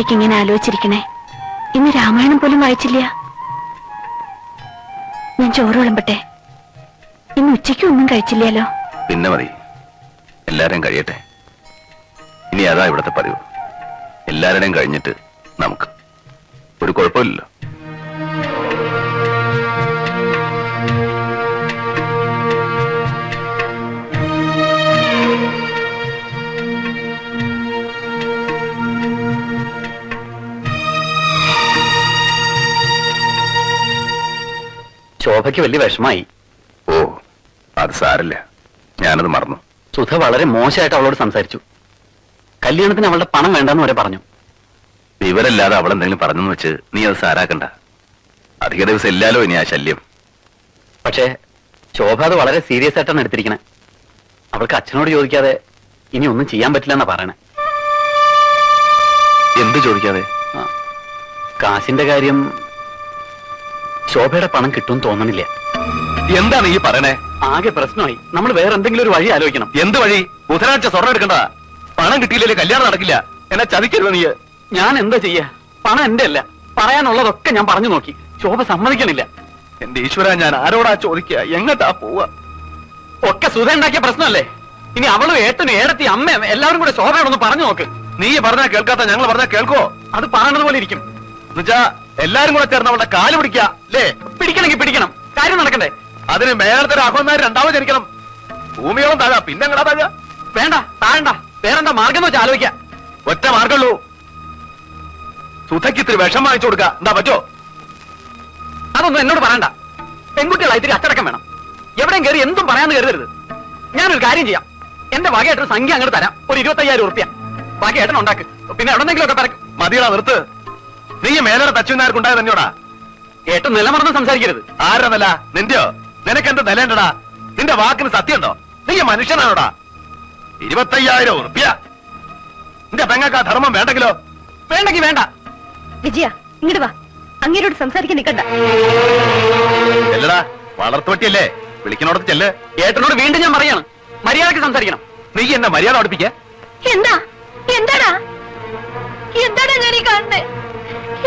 ഒറ്റയ്ക്ക് ഇങ്ങനെ ആലോചിച്ചിരിക്കണേ. ഇന്ന് രാമായണം പോലും വായിച്ചില്ല. ഞാൻ ചോറ് വിളമ്പട്ടെ? ഇന്ന് ഉച്ചയ്ക്ക് ഒന്നും കഴിച്ചില്ലല്ലോ. പിന്നെ മതി. എല്ലാരെയും കഴിയട്ടെ. ഇനി അതാ ഇവിടുത്തെ പതിവ്. എല്ലാവരുടെയും കഴിഞ്ഞിട്ട് നമുക്ക്. ഒരു കുഴപ്പമില്ലല്ലോ. ശോഭയ്ക്ക് വലിയ വിഷമായി. ഓ അത് സാരല്ല. ഞാനത് മറന്നു. സുധ വളരെ മോശമായിട്ട് അവളോട് സംസാരിച്ചു. കല്യാണത്തിന് അവളുടെ പണം വേണ്ടെന്ന് വരെ പറഞ്ഞു. വിവരല്ലാതെ അവൾ എന്തെങ്കിലും പറഞ്ഞെന്ന് വെച്ച് നീ അത് സാരാക്കണ്ട. അധിക ദിവസം ഇല്ലാലോ ഇനി ആ ശല്യം. പക്ഷേ ശോഭ അത് വളരെ സീരിയസ് ആയിട്ടാണ് എടുത്തിരിക്കണേ. അവൾക്ക് അച്ഛനോട് ചോദിക്കാതെ ഇനി ഒന്നും ചെയ്യാൻ പറ്റില്ല എന്നാ പറയണേ. എന്ത് ചോദിക്കാതെ. കാശിന്റെ കാര്യം ശോഭയുടെ പണം കിട്ടും തോന്നണില്ല. എന്താണ് ഈ പറയണേ? ആകെ പ്രശ്നമായി. നമ്മൾ വേറെ എന്തെങ്കിലും ഒരു വഴി ആലോചിക്കണം. എന്ത് വഴി? ബുധനാഴ്ച സ്വർണം എടുക്കണ്ട. പണം കിട്ടിയില്ലേ കല്യാണം നടക്കില്ല. എന്നെ ചതിക്കരുത് നീ ഞാൻ എന്താ ചെയ്യാ? പണം എന്റെ അല്ല. പറയാനുള്ളതൊക്കെ ഞാൻ പറഞ്ഞു നോക്കി. ശോഭ സമ്മതിക്കണില്ല. എന്റെ ഈശ്വര ഞാൻ ആരോടാ ചോദിക്കുക? എങ്ങട്ടാ പോവാ ഒക്കെ സുധ ഉണ്ടാക്കിയ പ്രശ്നമല്ലേ? ഇനി അവളും ഏട്ടനും ഏടത്തി അമ്മയും എല്ലാവരും കൂടെ ശോഭയോടൊന്ന് പറഞ്ഞു നോക്ക്. നീ പറഞ്ഞാ കേൾക്കാത്ത ഞങ്ങൾ പറഞ്ഞാ കേൾക്കോ? അത് പറയണത് പോലെ ഇരിക്കും. എന്നുവെച്ചാ എല്ലാരും കൂടെ ചേർന്ന് അവളുടെ കാൽ പിടിക്കുക. അല്ലേ പിടിക്കണമെങ്കിൽ പിടിക്കണം. കാര്യം നടക്കണ്ടേ? അതിന് മേലത്തെ രാഘവന്മാർ രണ്ടാമത് ജനിക്കണം. ഭൂമിയോളം താഴാ. പിന്നെ എങ്ങടാ താഴാ? വേണ്ട താഴണ്ട. വേറെന്താ മാർഗം എന്ന് ആലോചിക്ക ആലോചിക്കാം. ഒറ്റ മാർഗമുള്ളൂ. സുധയ്ക്ക് ഇത്തിരി വിഷം വാങ്ങിച്ചു കൊടുക്ക. എന്താ പറ്റോ? അതൊന്നും എന്നോട് പറയണ്ട. പെൺകുട്ടികളായി ഇത്തിരി അച്ചടക്കം വേണം. എവിടെയും കയറി എന്തും പറയാന്ന് കരുതരുത്. ഞാനൊരു കാര്യം ചെയ്യാം. എന്റെ വകയായിട്ടൊരു സംഖ്യ അങ്ങോട്ട് തരാം. ഒരു ഇരുപത്തയ്യായിരം ഉറുപ്പ്യ. ബാക്കി ഏട്ടൻ ഉണ്ടാക്ക്. പിന്നെ എവിടെന്നെങ്കിലും ഒക്കെ പറക്കും മതിയടാ നിർത്ത്. നീ മേലെ തച്ചുനാർക്കുണ്ടായത് തന്നെയോടാ? ഏട്ടൻ നിലമറന്ന് സംസാരിക്കരുത്. ആരുടെ നില നിന്റെയോ? നിനക്കെന്ത് നിലയുണ്ടടാ? നിന്റെ വാക്കിന് സത്യമുണ്ടോ? നീ മനുഷ്യനാണോടാ? ഇരുപത്തയ്യായിരം ഉറുപ്പ്യ. നിന്റെ പെങ്ങൾക്ക് ആ ധർമ്മം വേണ്ടെങ്കിലോ? വേണ്ടെങ്കിൽ വേണ്ട. വിജയ ഇങ്ങോട്ട് വാ. അങ്ങേരോട് സംസാരിക്കാൻ നിൽക്കണ്ട എല്ലടാ വളർത്തുവട്ടിയല്ലേ വിളിക്കണോട് ചെല്ല്. ഏട്ടനോട് വീണ്ടും ഞാൻ പറയാണ്. മര്യാദയ്ക്ക് സംസാരിക്കണം. നീ എന്നെ മര്യാദ പഠിപ്പിക്ക? എന്താ? എന്താടാ? എന്താടാ ഞാൻ ഈ കാണുന്നേ?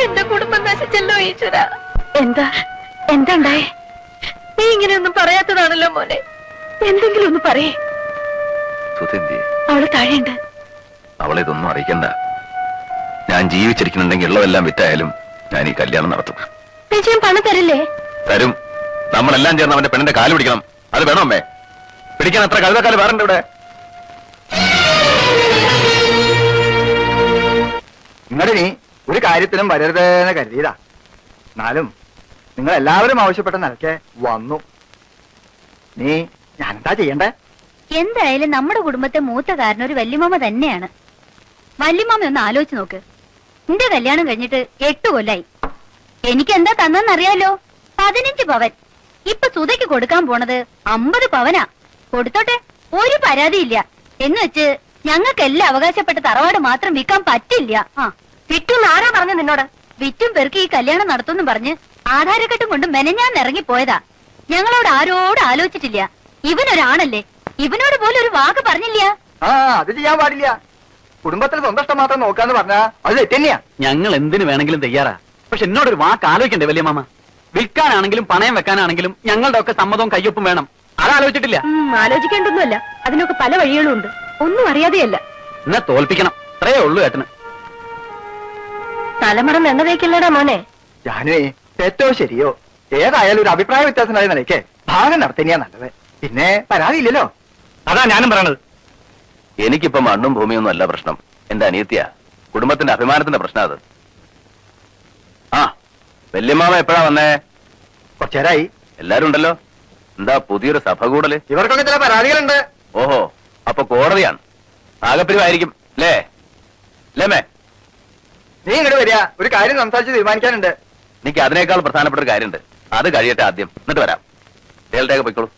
എന്റെ കുടുംബം നശിച്ചല്ലോ ഈശ്വര. എന്താ? എന്താ ഉണ്ടായേ നീ ഇങ്ങനെയൊന്നും പറയാത്തതാണല്ലോ മോനെ. എന്തെങ്കിലും ഒന്ന് പറയേ. സുധന്തി അവൾ താഴെയുണ്ട്. അവളെ ഇതൊന്നും അറിയിക്കണ്ട. ഞാൻ ജീവിച്ചിരിക്കുന്നുണ്ടെങ്കിൽ ഉള്ളതെല്ലാം വിറ്റായാലും ഞാൻ ഈ കല്യാണം നടത്തും. വിജയം പണം തരില്ലേ? തരും. നമ്മളെല്ലാം ചേർന്ന് അവന്റെ പെണ്ണിന്റെ കാൽ പിടിക്കണം. അത് വേണോ അമ്മേ? പിടിക്കാൻ എത്ര കഴുതക്കാൽ വേറെ ഇവിടെ? നിങ്ങളിനി ഒരു കാര്യത്തിനും വരരുതെന്ന് കരുതിയതാ. എന്നാലും നിങ്ങൾ എല്ലാവരും ആവശ്യപ്പെട്ട നിലയ്ക്ക് വന്നു. നീ ഞാൻ എന്താ ചെയ്യണ്ടേ? എന്തായാലും നമ്മുടെ കുടുംബത്തെ മൂത്ത കാരണം ഒരു വല്യമാമ തന്നെയാണ്. വല്യമാമ ഒന്ന് ആലോചിച്ച് നോക്ക്. നിന്റെ കല്യാണം കഴിഞ്ഞിട്ട് എട്ട് കൊല്ലായി. എനിക്ക് എന്താ തന്നെന്നറിയാലോ പതിനഞ്ച് പവൻ. ഇപ്പൊ സുതയ്ക്ക് കൊടുക്കാൻ പോണത് അമ്പത് പവനാ. കൊടുത്തോട്ടെ ഒരു പരാതിയില്ല. എന്ന് വെച്ച് ഞങ്ങൾക്ക് എല്ലാം അവകാശപ്പെട്ട തറവാട് മാത്രം വിൽക്കാൻ പറ്റില്ല. ആ. വിറ്റും ആരാ പറഞ്ഞു നിന്നോട്? വിറ്റും പെറുക്കി ഈ കല്യാണം നടത്തുന്നു പറഞ്ഞ് ആധാരക്കെട്ടും കൊണ്ട് മെനഞ്ഞാൻ ഇറങ്ങി പോയതാ ഞങ്ങളോട് ആരോട് ആലോചിച്ചിട്ടില്ല. ഇവനൊരാണല്ലേ? ഇവനോട് പോലും ഒരു വാക്ക് പറഞ്ഞില്ല. ആ അത് ചെയ്യാൻ പാടില്ല. കുടുംബത്തിൽ സ്വന്തം മാത്രം നോക്കാന്ന് പറഞ്ഞാ അത് തെറ്റന്നെയാ ഞങ്ങൾ എന്തിനു വേണമെങ്കിലും തയ്യാറാ. പക്ഷെ എന്നോടൊരു വാക്ക് ആലോചിക്കണ്ടേ വലിയ മാമ? വിൽക്കാനാണെങ്കിലും പണയം വെക്കാനാണെങ്കിലും ഞങ്ങളുടെ ഒക്കെ സമ്മതവും കയ്യൊപ്പും വേണം. അതാലോചിച്ചിട്ടില്ല. ആലോചിക്കേണ്ടൊന്നുമല്ല. അതിനൊക്കെ പല വഴികളും ഉണ്ട് ഒന്നും അറിയാതെയല്ല. എന്നെ തോൽപ്പിക്കണം. അത്രയേ ഉള്ളൂ ഏട്ടന്. തലമുറ എണ്ണ തേക്കില്ലടാ മോനെ. ഞാനേ തെറ്റോ ശരിയോ? ഏതായാലും ഒരു അഭിപ്രായ വ്യത്യാസമായ നിലയ്ക്ക് ഭാഗം നടത്തന്നെയാ നല്ലത്. പിന്നെ പരാതിയില്ലല്ലോ. അതാ ഞാനും പറയണത്. എനിക്കിപ്പോ മണ്ണും ഭൂമിയൊന്നും അല്ല പ്രശ്നം. എന്റെ അനിയത്തിയ? കുടുംബത്തിന്റെ അഭിമാനത്തിന്റെ പ്രശ്നം അത്. ആ വല്യമ്മാമ എപ്പോഴാ വന്നേ? കുറച്ചേരായി. എല്ലാരും ഉണ്ടല്ലോ. എന്താ പുതിയൊരു സഭ കൂടൽ? ഇവർക്കൊക്കെ ചില പരാതികളുണ്ട്. ഓഹോ അപ്പൊ കോടതിയാണ്. ആകപ്പിരിവായിരിക്കും. അല്ലേ അല്ലേ നീ ഇങ്ങോട്ട് വരിക. ഒരു കാര്യം സംസാരിച്ച് തീരുമാനിക്കാനുണ്ട്. എനിക്ക് അതിനേക്കാൾ പ്രധാനപ്പെട്ട ഒരു കാര്യമുണ്ട്. അത് കഴിയട്ടെ ആദ്യം. എന്നിട്ട് വരാം. ഡേൽട്ടേക്ക് പോയിക്കോളൂ.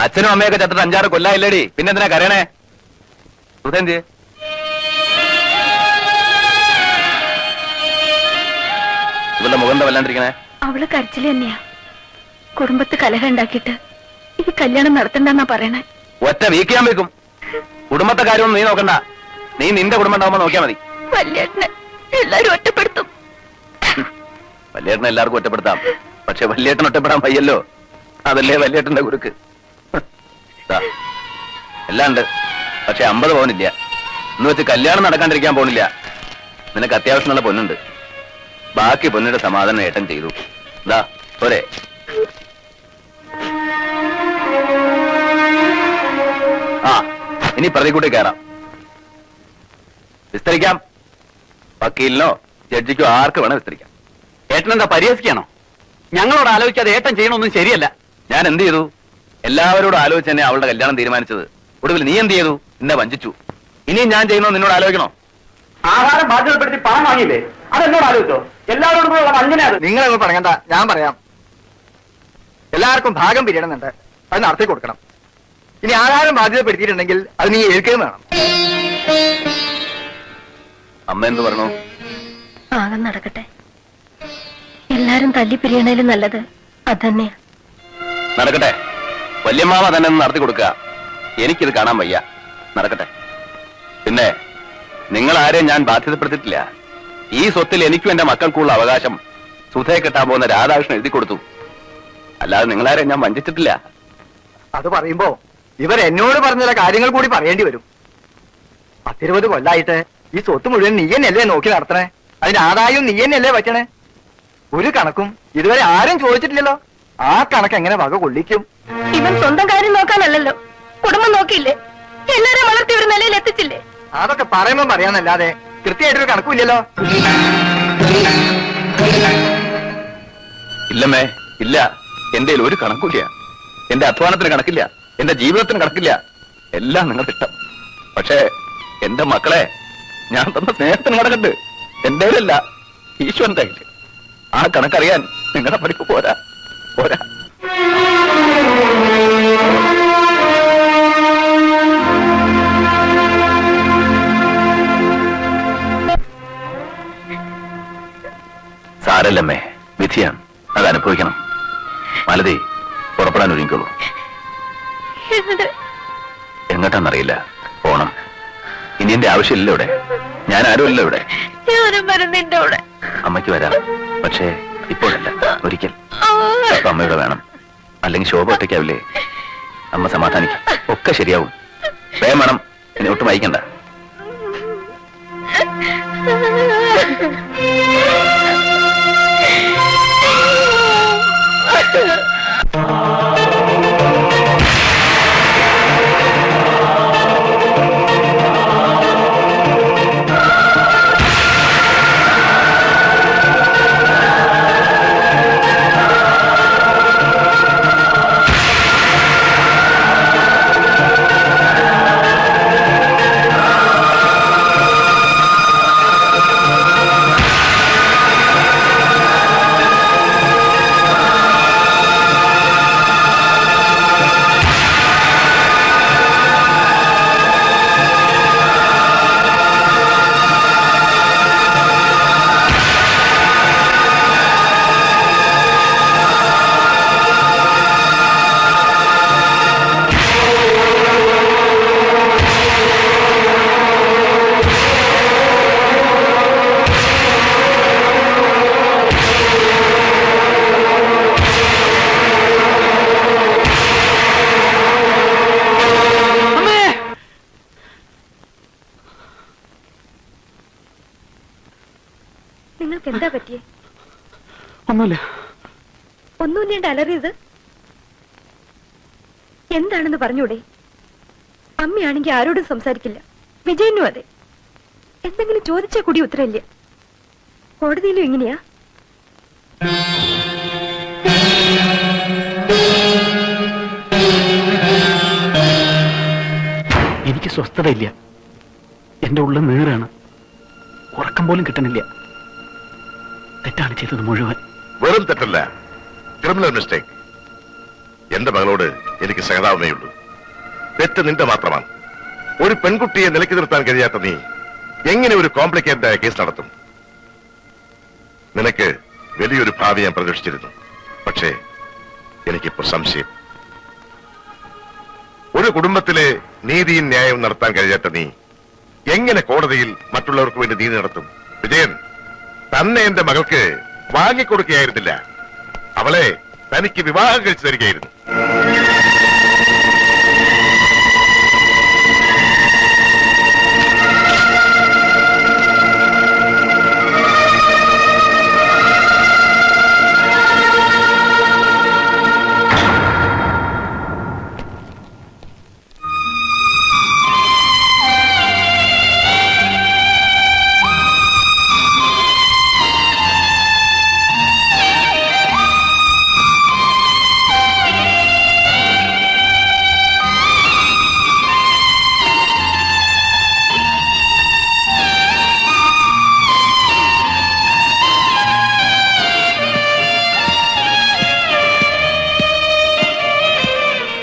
അച്ഛനും അമ്മയൊക്കെ ചത്തിട്ട് അഞ്ചാറ് കൊല്ലായില്ലേടി. പിന്നെന്തിനാ കരയണേ? സുധേന്തി ഇവളുടെ മുഖം എന്താ വല്ലാണ്ടിരിക്കണേ? അവൾ കരച്ചിൽ തന്നെയാ. കുടുംബത്ത് കലഹ ഉണ്ടാക്കിയിട്ട് ഈ കല്യാണം നടത്തണ്ടെന്നാ പറയണേ. ഒറ്റ വീക്കിയാൻ വെക്കും കുടുംബത്തെ കാര്യമൊന്നും നീ നോക്കണ്ട. നീ നിന്റെ കുടുംബം ഉണ്ടാവുമ്പോ നോക്കിയാ മതി. വല്യേട്ടനെ എല്ലാരും ഒറ്റപ്പെടുത്തും. വല്യേട്ടനെ എല്ലാവർക്കും ഒറ്റപ്പെടുത്താം. പക്ഷെ വല്യേട്ടൻ ഒറ്റപ്പെടാൻ വയ്യല്ലോ. അതല്ലേ വല്യേട്ടന്റെ കുരുക്ക് ദാ, എല്ലാം ഉണ്ട്. പക്ഷെ അമ്പത് പവനില്ല. എന്ന് വെച്ച് കല്യാണം നടക്കാണ്ടിരിക്കാൻ പോണില്ല. നിനക്ക് അത്യാവശ്യമുള്ള പൊന്നുണ്ട്. ബാക്കി പൊന്നിന്റെ സമാധാനം ഏട്ടൻ ചെയ്തു. ഇതാ പോരെ. ഇനി പ്രതികൂട്ടി കയറാം വിസ്തരിക്കാം. വക്കീലിനോ ജഡ്ജിക്കോ ആർക്ക് വേണം വിസ്തരിക്കാം. ഏട്ടൻ എന്താ പരിഹസിക്കാണോ ഞങ്ങളോട് ആലോചിക്കാതെ ഏട്ടൻ ചെയ്യണമൊന്നും ശരിയല്ല. ഞാൻ എന്ത് ചെയ്തു? എല്ലാവരോടും ആലോചിച്ച് തന്നെ അവളുടെ കല്യാണം തീരുമാനിച്ചത്. ഒടുവിൽ നീ എന്ത് ചെയ്തു? എന്നെ വഞ്ചിച്ചു. ഇനിയും ഞാൻ ചെയ്യണോ നിന്നോട് ആലോചിക്കണോ? ആഹാരം ബാധ്യതപ്പെടുത്തി പണം വാങ്ങിയില്ലേ? അതെന്നോട് ആലോചിച്ചോ? എല്ലാവരോടും കൂടെ ഉള്ള നിങ്ങളൊന്നും പറയണ്ട ഞാൻ പറയാം. എല്ലാവർക്കും ഭാഗം പിരിയണമെന്നുണ്ട്. അത് നടത്തി കൊടുക്കണം ഇനി ആധാരം ബാധ്യതപ്പെടുത്തിയിട്ടുണ്ടെങ്കിൽ അത് നീ ഏൽക്കുകയും വേണം. അമ്മ എന്ത് പറഞ്ഞു? ആകെ നടക്കട്ടെ. എല്ലാരും തല്ലി പിരിയണേലും നല്ലത് അതന്നെയാ നടക്കട്ടെ. വല്യമ്മാവ തന്നെ നടത്തി കൊടുക്കുക. എനിക്കിത് കാണാൻ വയ്യ. നടക്കട്ടെ. പിന്നെ നിങ്ങൾ ആരെയും ഞാൻ ബാധ്യതപ്പെടുത്തിയിട്ടില്ല. ഈ സ്വത്തിൽ എനിക്കും എന്റെ മക്കൾക്കുള്ള അവകാശം സുധയെ കെട്ടാൻ പോകുന്ന രാധാകൃഷ്ണൻ എഴുതി കൊടുത്തു. അല്ലാതെ നിങ്ങളാരെയും ഞാൻ വഞ്ചിച്ചിട്ടില്ല. അത് പറയുമ്പോ ഇവർ എന്നോട് പറഞ്ഞ ചില കാര്യങ്ങൾ കൂടി പറയേണ്ടി വരും. പത്തിരുപത് കൊല്ലായിട്ട് ഈ സ്വത്ത് മുഴുവൻ നീ എന്നല്ലേ നോക്കി നടത്തണേ? അതിന്റെ ആദായവും നീ എന്നല്ലേ പറ്റണേ ഒരു കണക്കും ഇതുവരെ ആരും ചോദിച്ചിട്ടില്ലല്ലോ. ആ കണക്ക് എങ്ങനെ വക കൊള്ളിക്കും? ഇവൻ സ്വന്തം കാര്യം നോക്കാനല്ലല്ലോ. കുടുംബം നോക്കിയില്ലേ? എല്ലാരും വളർത്തി ഒരു നിലയിൽ എത്തിച്ചില്ലേ? അതൊക്കെ പറയുമ്പോ പറയാന്നല്ലാതെ കൃത്യമായിട്ടൊരു കണക്കുമില്ലല്ലോ. ഇല്ലമ്മേ ഇല്ല. എന്റെ ഒരു കണക്കുമില്ല. എന്റെ അധ്വാനത്തിന് കണക്കില്ല. എന്റെ ജീവിതത്തിന് കണക്കില്ല. എല്ലാം നിങ്ങളുടെ ഇഷ്ടം പക്ഷേ എന്റെ മക്കളെ ഞാൻ തന്ന സ്നേഹത്തിന് കണക്കുണ്ട്. എന്റെ കയ്യിലല്ല ഈശ്വരന്റെ കയ്യിൽ ആ കണക്കറിയാൻ നിങ്ങളുടെ പഠിപ്പ് പോരാ. പോരാ. സാരല്ലമ്മേ വിധിയാണ്. അത് അനുഭവിക്കണം മാലതി പുറപ്പെടാൻ ഒരുങ്ങിക്കോളൂ. എങ്ങോട്ടാന്നറിയില്ല. പോണം. ഇനി എന്റെ ആവശ്യമില്ല ഇവിടെ. ഞാൻ ആരുമല്ല ഇവിടെ. ഞാനും അമ്മയ്ക്ക് വരാം. പക്ഷേ ഇപ്പോഴല്ല. ഒരിക്കൽ. അപ്പൊ അമ്മയുടെ വേണം. അല്ലെങ്കിൽ ശോഭ ഒറ്റയ്ക്കാവില്ലേ? അമ്മ സമാധാനിക്കും. ഒക്കെ ശരിയാവും. വേം വേണം. ഇനി ഒട്ടും വൈകണ്ട. എന്താ പറ്റിയേ? ഒന്നുമില്ല. ഒന്നുമില്ലേണ്ട അലറിയത് എന്താണെന്ന് പറഞ്ഞൂടെ? അമ്മയാണെങ്കിൽ ആരോടും സംസാരിക്കില്ല. വിജയനും അതെ. എന്തെങ്കിലും ചോദിച്ചാ കൂടി ഉത്തരമില്ല കോടതിയിലും എങ്ങനെയാ എനിക്ക് സ്വസ്ഥതയില്ല. എന്റെ ഉള്ളിൽ നീറാണ് ഉറക്കം പോലും കിട്ടണില്ല. തെറ്റാണ് ചെയ്തത് മുഴുവൻ. വെറും തെറ്റല്ല. ക്രിമിനൽ മിസ്റ്റേക്ക് എന്റെ മകളോട് എനിക്ക് സഹതാപമേ ഉള്ളൂ. തെറ്റ് നിന്റെ മാത്രമാണ്. ഒരു പെൺകുട്ടിയെ നിലയ്ക്ക് നിർത്താൻ കഴിയാത്ത നീ എങ്ങനെ ഒരു കോംപ്ലിക്കേറ്റഡ് ആയ കേസ് നടത്തും? നിനക്ക് വലിയൊരു ഭാവി ഞാൻ പ്രതീക്ഷിച്ചിരുന്നു. പക്ഷേ എനിക്കിപ്പോ സംശയം. ഒരു കുടുംബത്തിലെ നീതിയും ന്യായവും നടത്താൻ കഴിയാത്ത നീ എങ്ങനെ കോടതിയിൽ മറ്റുള്ളവർക്ക് വേണ്ടി നീതി നടത്തും? വിജയൻ തന്നെ എന്റെ മകൾക്ക് വാങ്ങിക്കൊടുക്കുകയായിരുന്നില്ല. അവളെ തനിക്ക് വിവാഹം കഴിച്ചു തരികയായിരുന്നു.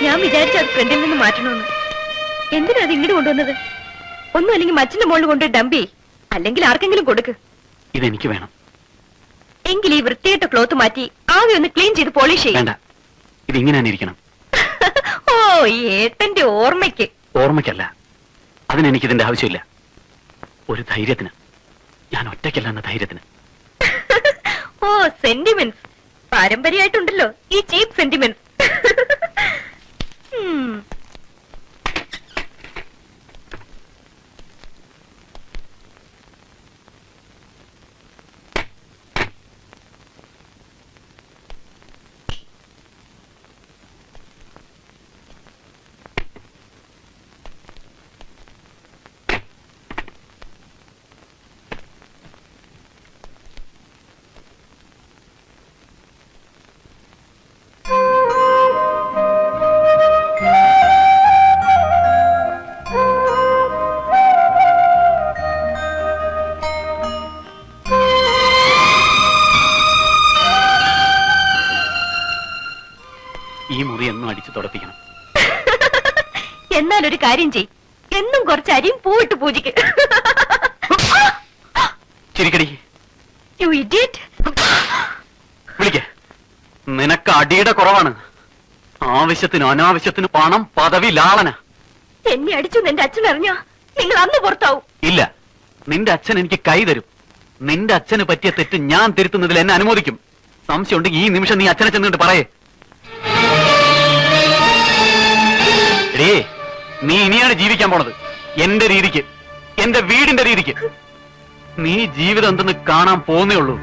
ഞാൻ വിചാരിച്ച അത് ഫ്രണ്ടിൽ നിന്ന് മാറ്റണമെന്ന് എന്തിനാ അത് ഇങ്ങോട്ട് കൊണ്ടുവന്നത്? ഒന്നും അല്ലെങ്കിൽ മച്ചിന്റെ മുകളിൽ കൊണ്ടുപോയി ഡംപി അല്ലെങ്കിൽ ആർക്കെങ്കിലും കൊടുക്ക്. ഇതെനിക്ക് വേണം. എങ്കിൽ ഈ വൃത്തിയായിട്ട ക്ലോത്ത് മാറ്റി ആകെ ഒന്ന് ക്ലീൻ ചെയ്ത് പോളിഷ് ചെയ്യണം വേണ്ട. ഇതിങ്ങനെ തന്നെ ഇരിക്കണം. ഓ ഏട്ടന്റെ ഓർമ്മയ്ക്ക്. ഓർമ്മയ്ക്കല്ല. അതിനെനിക്ക് ഇതിന്റെ ആവശ്യമില്ല. ഒരു ധൈര്യത്തിന്. ഞാൻ ഒറ്റയ്ക്കല്ല എന്ന ധൈര്യത്തിന്. ഓ സെന്റിമെന്റ്സ് പാരമ്പര്യമായിട്ടുണ്ടല്ലോ. ഈ ചീപ്പ് സെന്റിമെന്റ്സ് ഈ മുറി എന്നും അടിച്ചു തുടപ്പിക്കണം. എന്നാൽ ഒരു കാര്യം ചെയ്. എന്നും കുറച്ച് അരിയും പൂവിട്ട് പൂജിക്ക്. ചിരിക്കടി. യു ഇഡിയറ്റ് വിളിക്ക. നിനക്ക് അടിയുടെ കുറവാണ്. ആവശ്യത്തിന് അനാവശ്യത്തിന് പണം പദവി ലാളന. എന്നെ അടിച്ചു നിന്റെ അച്ഛൻ അറിഞ്ഞോ? നിങ്ങൾ അന്ന് പുറത്താവും. ഇല്ല. നിന്റെ അച്ഛൻ എനിക്ക് കൈ തരും. നിന്റെ അച്ഛന് പറ്റിയ തെറ്റ് ഞാൻ തിരുത്തുന്നതിൽ എന്നെ അനുമോദിക്കും. സംശയമുണ്ടെങ്കിൽ ഈ നിമിഷം നീ അച്ഛനെ ചെന്നിട്ട് പറയേ. എടേ നീ ഇനിയാണ് ജീവിക്കാൻ പോണത്. എന്റെ രീതിക്ക് എന്റെ വീടിന്റെ രീതിക്ക്. നീ ജീവിതം എന്തെന്ന് കാണാൻ പോന്നേ ഉള്ളൂ.